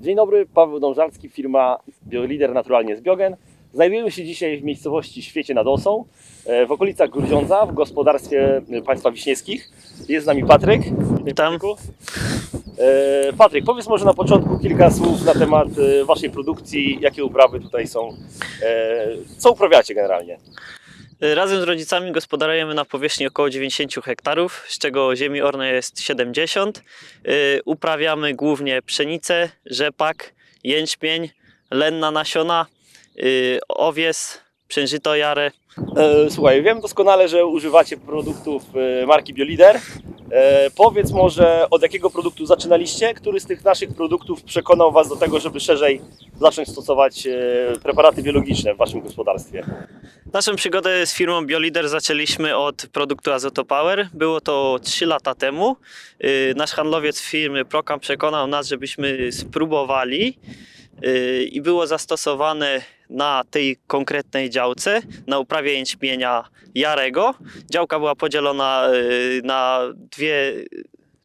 Dzień dobry, Paweł Dążalski, firma Biolider Naturalnie z Biogen. Znajdujemy się dzisiaj w miejscowości Świecie nad Osą, e, w okolicach Grudziądza, w gospodarstwie państwa wiśniewskich. Jest z nami Patryk. Witam. E, Patryk, powiedz może na początku kilka słów na temat e, Waszej produkcji, jakie uprawy tutaj są, co uprawiacie generalnie? Razem z rodzicami gospodarujemy na powierzchni około 90 hektarów, z czego ziemi ornej jest 70. Y, Uprawiamy głównie pszenicę, rzepak, jęczmień, lenna nasiona, y, owies, przężyto jarę. E, Słuchaj, wiem doskonale, że używacie produktów e, marki Biolider. E, Powiedz może, od jakiego produktu zaczynaliście? Który z tych naszych produktów przekonał Was do tego, żeby szerzej zacząć stosować e, preparaty biologiczne w Waszym gospodarstwie? Naszą przygodę z firmą BioLeader zaczęliśmy od produktu Azotopower. Było to 3 lata temu. Y, Nasz handlowiec firmy Procam przekonał nas, żebyśmy spróbowali i było zastosowane na tej konkretnej działce, na uprawie jęczmienia jarego. Działka była podzielona y, na dwie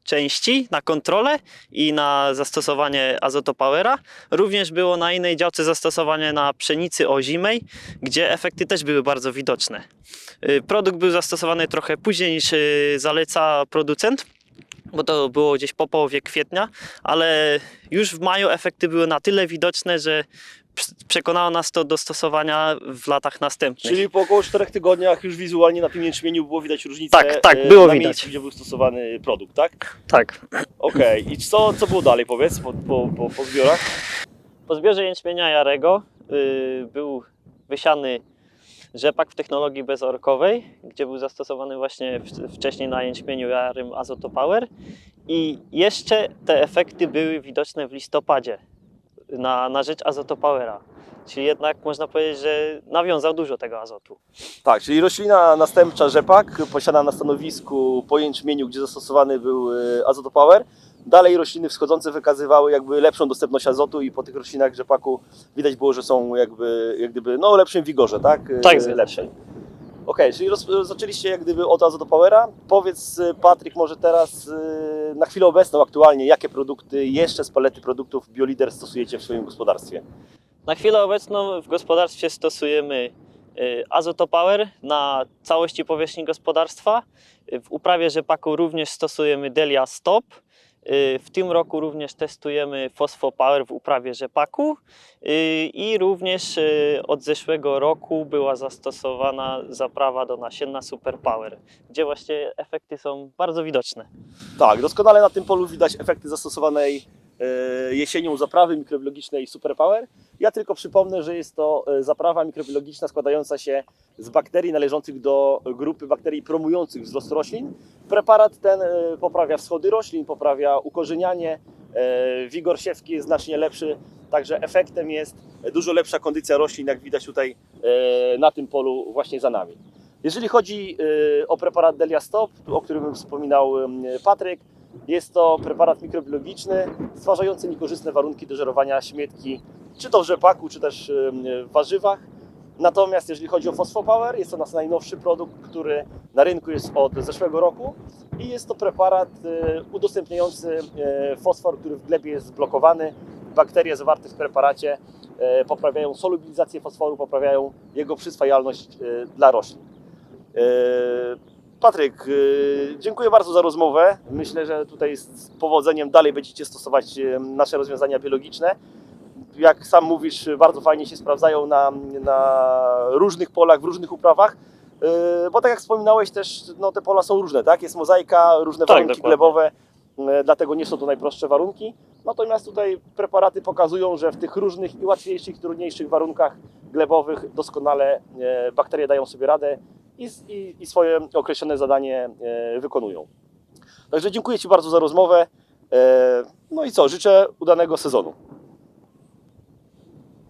części, na kontrolę i na zastosowanie azotopowera. Również było na innej działce zastosowanie na pszenicy ozimej, gdzie efekty też były bardzo widoczne. Y, Produkt był zastosowany trochę później niż y, zaleca producent, bo to było gdzieś po połowie kwietnia, ale już w maju efekty były na tyle widoczne, że przekonało nas to do stosowania w latach następnych. Czyli po około 4 tygodniach już wizualnie na tym jęczmieniu było widać różnicę Tak, tak, e, było na widać. miejscu, gdzie był stosowany produkt, tak? Tak. Okej, i co, co było dalej, powiedz, po, po, po, po zbiorach? Po zbiorze jęczmienia jarego y, był wysiany rzepak w technologii bezorkowej, gdzie był zastosowany właśnie wcześniej na jęczmieniu jarym Azotopower i jeszcze te efekty były widoczne w listopadzie na, na rzecz Azotopowera. Czyli jednak można powiedzieć, że nawiązał dużo tego azotu. Tak, czyli roślina następcza rzepak, posiadana na stanowisku po jęczmieniu, gdzie zastosowany był e, azotopower. Dalej rośliny wschodzące wykazywały jakby lepszą dostępność azotu i po tych roślinach rzepaku widać było, że są jakby, jak gdyby, no lepszym wigorze, tak? Tak, lepszej. Okej, czyli roz, zaczęliście jak gdyby od azotopowera. Powiedz e, Patryk może teraz e, na chwilę obecną aktualnie, jakie produkty jeszcze z palety produktów BioLeader stosujecie w swoim gospodarstwie? Na chwilę obecną w gospodarstwie stosujemy y, Azotopower na całości powierzchni gospodarstwa. Y, W uprawie rzepaku również stosujemy Delia Stop. Y, W tym roku również testujemy Phosphopower w uprawie rzepaku Y, i również y, od zeszłego roku była zastosowana zaprawa do nasienna Superpower, gdzie właśnie efekty są bardzo widoczne. Tak, doskonale na tym polu widać efekty zastosowanej jesienią zaprawy mikrobiologicznej Superpower. Ja tylko przypomnę, że jest to e, zaprawa mikrobiologiczna składająca się z bakterii należących do grupy bakterii promujących wzrost roślin. Preparat ten e, poprawia wschody roślin, poprawia ukorzenianie, e, wigor siewki jest znacznie lepszy, także efektem jest dużo lepsza kondycja roślin, jak widać tutaj e, na tym polu właśnie za nami. Jeżeli chodzi e, o preparat Delia Stop, o którym wspominał Patryk, jest to preparat mikrobiologiczny stwarzający niekorzystne warunki do żerowania śmietki, czy to w rzepaku, czy też w warzywach. Natomiast jeżeli chodzi o Phosphopower, jest to nasz najnowszy produkt, który na rynku jest od zeszłego roku i jest to preparat e, udostępniający e, fosfor, który w glebie jest zblokowany. Bakterie zawarte w preparacie e, poprawiają solubilizację fosforu, poprawiają jego przyswajalność dla roślin. Patryk, e, dziękuję bardzo za rozmowę. Myślę, że tutaj z powodzeniem dalej będziecie stosować e, nasze rozwiązania biologiczne. Jak sam mówisz, bardzo fajnie się sprawdzają na, na różnych polach, w różnych uprawach. E, Bo tak jak wspominałeś też, no te pola są różne, tak? Jest mozaika, różne Tak, warunki dokładnie. glebowe, dlatego nie są to najprostsze warunki. Natomiast tutaj preparaty pokazują, że w tych różnych i łatwiejszych, i trudniejszych warunkach glebowych doskonale bakterie dają sobie radę i, i, i swoje określone zadanie e, wykonują. Także dziękuję Ci bardzo za rozmowę. E, No i co, życzę udanego sezonu.